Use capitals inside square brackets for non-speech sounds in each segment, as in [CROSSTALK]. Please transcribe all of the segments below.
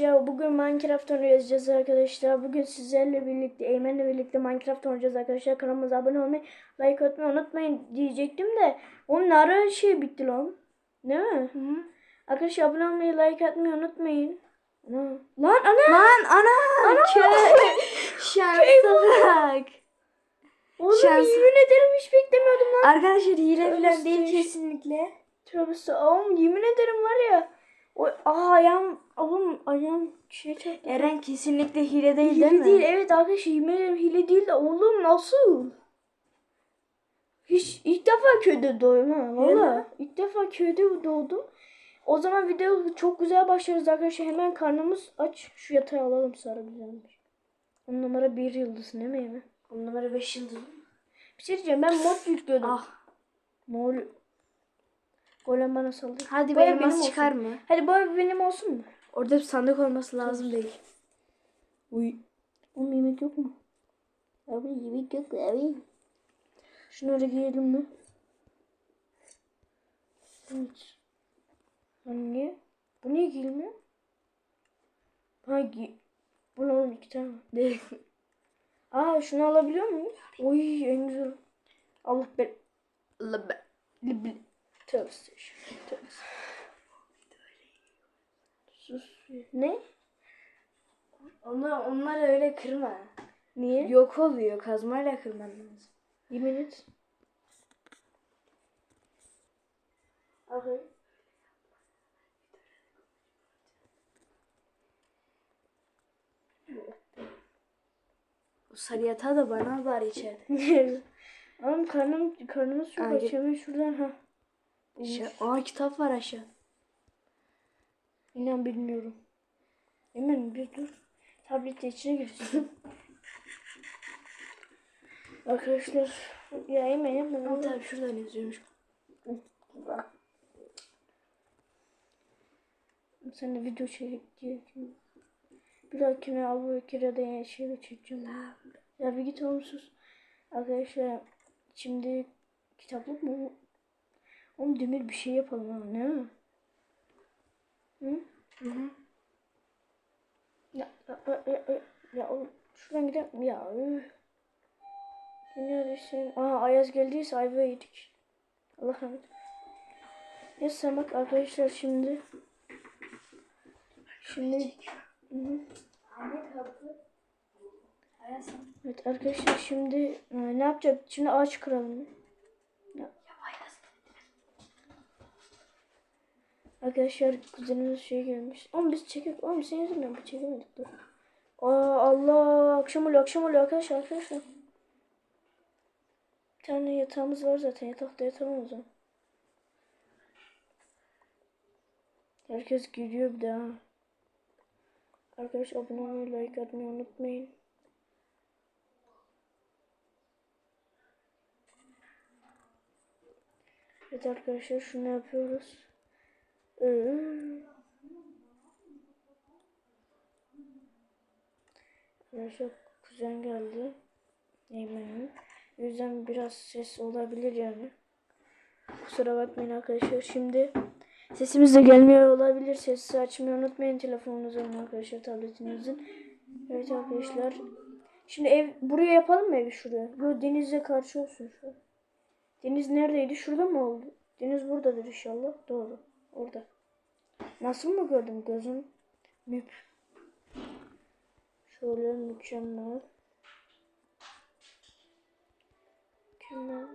arkadaşlar bugün Minecraft oynayacağız arkadaşlar. Bugün sizlerle birlikte Eymen'le birlikte Minecraft oynayacağız arkadaşlar. Kanalımıza abone olmayı, like atmayı unutmayın diyecektim de onun ara şey bitti lan. Değil mi? Arkadaşlar abone olmayı, like atmayı unutmayın. Ana. Lan ana! Lan ana! Köy! [LAUGHS] Şansa bak. Oğlum Şans- yemin ederim hiç beklemiyordum lan. Arkadaşlar hile falan değil kesinlikle. Estağfurullah. Oğlum yemin ederim var ya. O, aa ayağım, oğlum ayağım şey çarptı. Eren kesinlikle hile değil Hile değil mi? değil evet arkadaşlar yemin ederim hile değil de oğlum nasıl? Hiç ilk defa köyde doğdum ha valla. İlk defa köyde doğdum. O zaman video çok güzel başlıyoruz arkadaşlar. Hemen karnımız aç. Şu yatağı alalım sarı güzelmiş. On numara bir yıldız ne mi? On numara 5 yıldız. Bir şey diyeceğim ben mod yüklüyordum. Ah. Mol. Golem bana saldırdı. Hadi Bu benim benim çıkar olsun. mı? Hadi bu benim olsun mu? Orada bir sandık olması lazım değil. Uy. Oğlum yemek yok mu? Abi yemek yok abi. Şunları giyelim mi? Evet. Niye? Bu niye giyilmiyor? Ha giy... Bu ne oğlum iki tane. Değil. [LAUGHS] Aa şunu alabiliyor muyum? Oy en güzel. Allah be... Labe. Libli. Tövbe. Tövbe Sus. Ne? Onlar, onlar öyle kırma. Niye? Yok oluyor. Kazmayla kırman lazım. Yemin et. Abi. O sarı yatağı da bana var içeride. [LAUGHS] Oğlum karnım karnımız çok aç. Hemen şuradan ha. Aşağı. Aa kitap var aşağı. İnan bilmiyorum. Emin bir dur. Tabletle içine girsin. Arkadaşlar ya Emin Emin. Ama tabii şuradan yazıyormuş. Sen de video çek diye. Bir dahakine Abu Bekir'e de şey çekeceğim. Ya bir git oğlum sus. Arkadaşlar şimdi kitaplık mı? Oğlum demir bir şey yapalım ha ne? Hı? Hı hı. Ya, ya, ya, ya, ya, ya oğlum şuradan gidelim. Ya üf. Dünyada şey. Aa Ayaz geldiyse ayva yedik. Allah rahmet. Neyse bak arkadaşlar şimdi. Şimdi. Hı hı. Evet arkadaşlar şimdi e, ne yapacak? Şimdi ağaç kıralım. Ya. Arkadaşlar kuzenimiz şey gelmiş. Oğlum biz çekip oğlum senin yüzünden bu çekemedik dur. Aa Allah akşam oluyor akşam oluyor arkadaşlar arkadaşlar. Bir tane yatağımız var zaten yatakta yatalım o zaman. Herkes gülüyor bir daha. Arkadaşlar abone olmayı like atmayı unutmayın. Evet arkadaşlar şunu yapıyoruz. Arkadaşlar kuzen geldi. Eymen'in. O yüzden biraz ses olabilir yani. Kusura bakmayın arkadaşlar. Şimdi sesimiz de gelmiyor olabilir. Sesi açmayı unutmayın telefonunuzun arkadaşlar tabletinizin. Evet arkadaşlar. Şimdi ev buraya yapalım mı evi şuraya? Yo denize karşı olsun şu. Deniz neredeydi? Şurada mı oldu? Deniz buradadır inşallah. Doğru. Orada. Nasıl mı gördüm gözüm? Müp. Şöyle mükemmel. Mükemmel.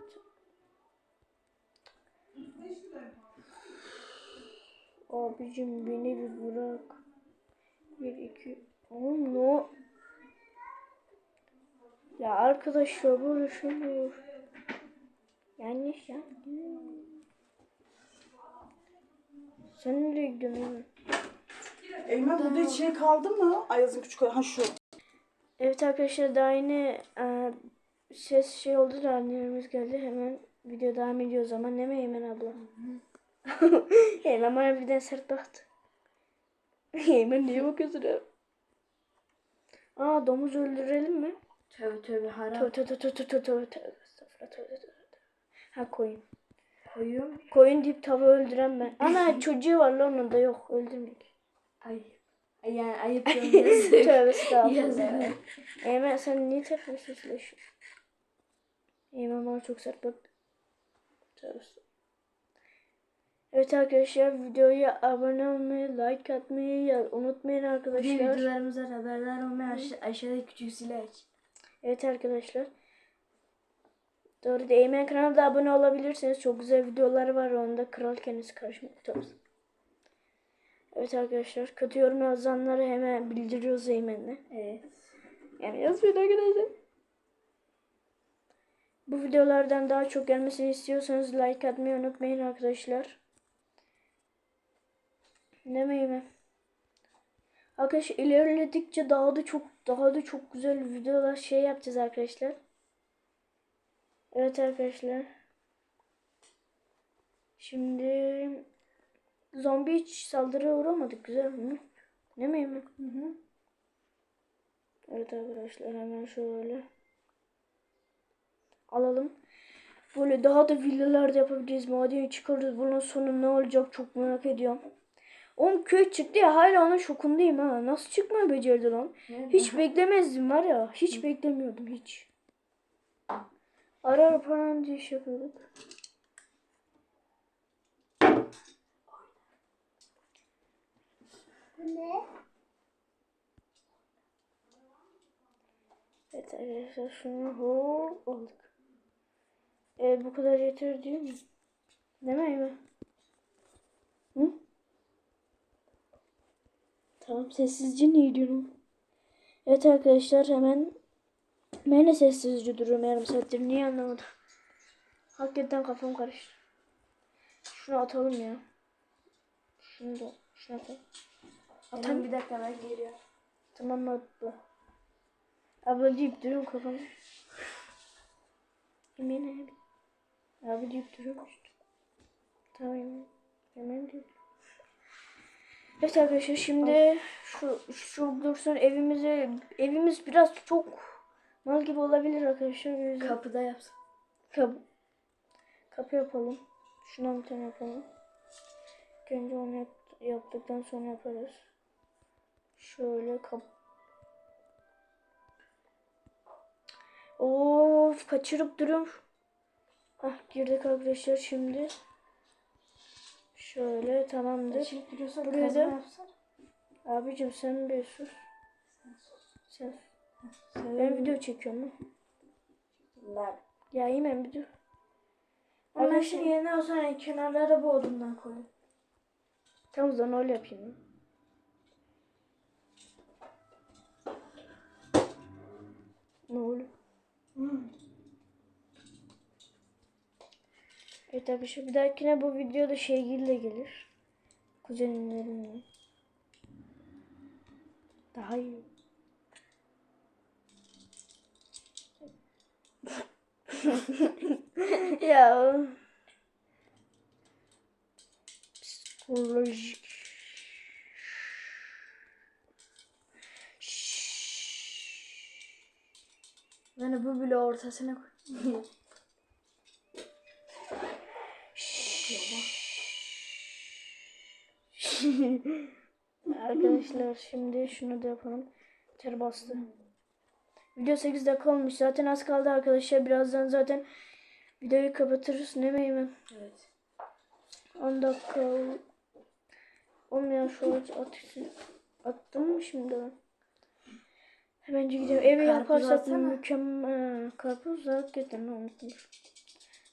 Abicim beni bir bırak. Bir iki. Oğlum no. Ya arkadaşlar böyle şey mi olur? Yanlış ya. Sen nereye gidiyorsun Eymen? Burada şey kaldı mı? Ayaz'ın küçük ha şu. Evet arkadaşlar daha yeni e, ses şey oldu da annelerimiz geldi. Hemen video devam ediyor o zaman. Ne mi Eymen abla? [LAUGHS] Eymen bana birden sert baktı. [LAUGHS] Eymen niye bakıyorsun ya? Aa domuz öldürelim mi? Tövbe tövbe haram. Tövbe tövbe tövbe tövbe tövbe tövbe tövbe tövbe. Ha koyun. Koyuyorum. Koyun deyip tava öldüren ben. Ana [LAUGHS] çocuğu var lan onun da yok öldürmek. Ay. Yani ayıp görmüyorsun. [LAUGHS] Tövbe estağfurullah. Eymen sen niye tekrar sesleşiyorsun? Eymen bana çok sert bak. Tövbe. Evet arkadaşlar videoya abone olmayı, like atmayı ya- unutmayın arkadaşlar. videolarımızdan haberdar olmayı aşağı, aşağıdaki küçük zili aç. Evet arkadaşlar. Doğru da Eymen kanalına da abone olabilirsiniz. Çok güzel videoları var onda. Kral kendisi tutarız. Evet arkadaşlar. Kötü yorum yazanları hemen bildiriyoruz Eymen'le. Evet. Yani yazmayın arkadaşlar. Bu videolardan daha çok gelmesini istiyorsanız like atmayı unutmayın arkadaşlar. Ne mi? Arkadaşlar ilerledikçe daha da çok daha da çok güzel videolar şey yapacağız arkadaşlar. Evet arkadaşlar. Şimdi zombi hiç saldırıya uğramadık güzel mi? Ne mi Eymen? Hı hı. Evet arkadaşlar hemen şöyle alalım. Böyle daha da villalar da yapabiliriz. Madeni çıkarırız. Bunun sonu ne olacak çok merak ediyorum. Oğlum köy çıktı ya hala onun şokundayım ha. Nasıl çıkmayı becerdi lan? Hiç beklemezdim var ya. Hiç beklemiyordum hiç. Ara ara diye iş yapıyorduk. Evet arkadaşlar şunu hop aldık. Evet bu kadar yeter değil mi? Değil mi? Hı? Tamam sessizce ne diyorum? Evet arkadaşlar hemen ben de sessizce duruyorum yarım saattir. Niye anlamadım? Hakikaten kafam karıştı. Şunu atalım ya. Şunu da şunu atalım. Tamam bir dakika ben geliyorum. Tamam mı abla? Abla deyip duruyorum kafam. Yemin abi. Abi deyip duruyorum işte. Tamam yemin. Yemin deyip. Evet arkadaşlar şimdi şu şu dursun evimize evimiz biraz çok mal gibi olabilir arkadaşlar. Yüzden Kapıda yapsın. kapı, kapı yapalım. Şuna bir tane yapalım. Önce onu yap, yaptıktan sonra yaparız. Şöyle kap. Of kaçırıp duruyorum. Ah girdik arkadaşlar şimdi. Şöyle tamamdır. Buraya da-. Abicim sen bir sus. Sen. Sen Ben video çekiyorum. lan. Nerede? Ya. Ama ben Arkadaşlar- şimdi yerine o zaman kenarlara bu odundan koyayım. Tamam o zaman öyle yapayım. ya. Ne oluyor? Evet arkadaşlar bir dahakine bu videoda Şeygil de gelir. Kuzenlerimle. Daha iyi. Ya. Psikolojik. Yani bu bile ortasına koy. Arkadaşlar şimdi şunu da yapalım. Ter bastı. Video 8 dakika olmuş. Zaten az kaldı arkadaşlar. Birazdan zaten videoyu kapatırız. Ne miyim? Evet. 10 dakika. Olmayan şu atışı. Attım mı şimdi ben? Hemenci gidelim. Eve Karpuz yaparsak mükemmel. Karpuz da hakikaten unuttum.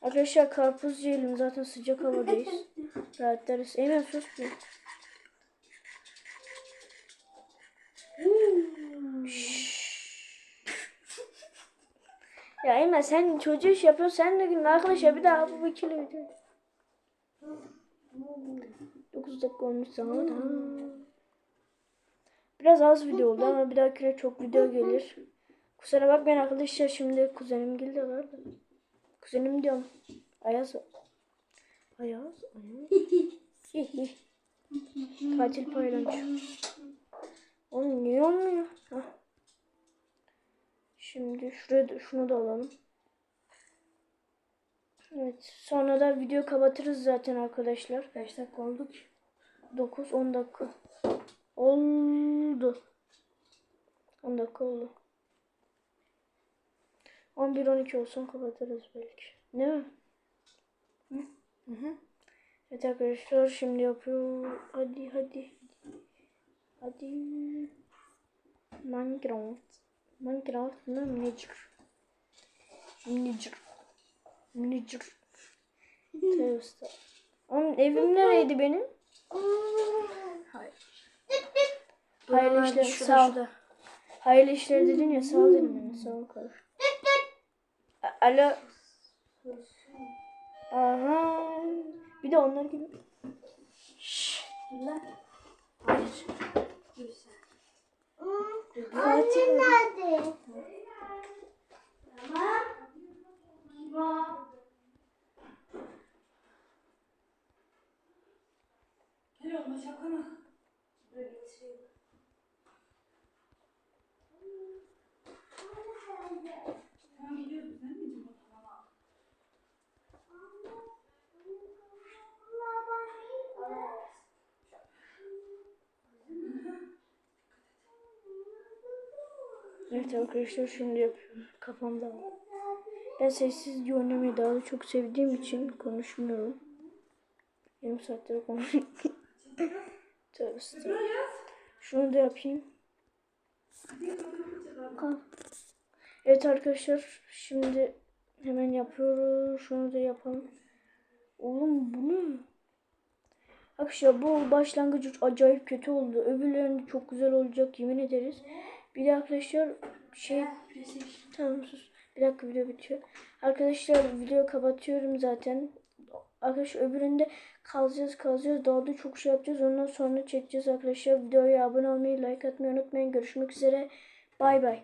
Arkadaşlar karpuz yiyelim. Zaten sıcak havadayız. [LAUGHS] Rahatlarız. Eymen sus bir. Ya Eymen sen çocuğu iş yapıyorsun. Sen de gülün arkadaşlar bir daha bu ikili video. 9 dakika olmuş da. Biraz az video oldu ama bir dahakine çok video gelir. Kusura bakmayın arkadaşlar şimdi kuzenim geldi var da. Kuzenim diyorum. Ayaz. Ayaz. Ayaz. [LAUGHS] Katil paylaş. Oğlum niye olmuyor? Hah. Şimdi şuraya şunu da alalım. Evet. Sonra da video kapatırız zaten arkadaşlar. 5 dakika oldu ki. 9-10 dakika. Oldu. 10 dakika oldu. 11-12 olsun kapatırız belki. Değil mi? Hı? Hı hı. Evet arkadaşlar şimdi yapıyor. Hadi hadi. Hadi. Minecraft. Minecraft mı? Miniature. Miniature. Miniature. Tövbe. Oğlum evim nereydi benim? Hayır. Hayırlı işler. Sağ ol. Hayırlı işler dedin ya sağ ol dedim ben. Sağ ol kardeşim. Alo. Aha. Bir de onlar gibi. Şşş. Lan. Hayır. Dur sen. Fatih. Gel oğlum şaka mı? Dur getireyim. Tamam gidiyoruz değil mi? Tamam. Evet arkadaşlar şimdi yapıyorum. Kafamda var. Ben sessizce oynamayı daha da çok sevdiğim için konuşmuyorum. Yarım saattir konuşuyorum. [LAUGHS] Tövbe estağfurullah. Şunu da yapayım. Evet arkadaşlar şimdi hemen yapıyoruz. Şunu da yapalım. Oğlum bu ne? Arkadaşlar bu başlangıcı acayip kötü oldu. Öbürlerinde çok güzel olacak yemin ederiz. Bir de arkadaşlar şey tamam sus. Bir dakika video bitiyor. Arkadaşlar video kapatıyorum zaten. Arkadaşlar öbüründe kalacağız kalacağız. Daha da çok şey yapacağız. Ondan sonra çekeceğiz arkadaşlar. Videoya abone olmayı, like atmayı unutmayın. Görüşmek üzere. Bay bay.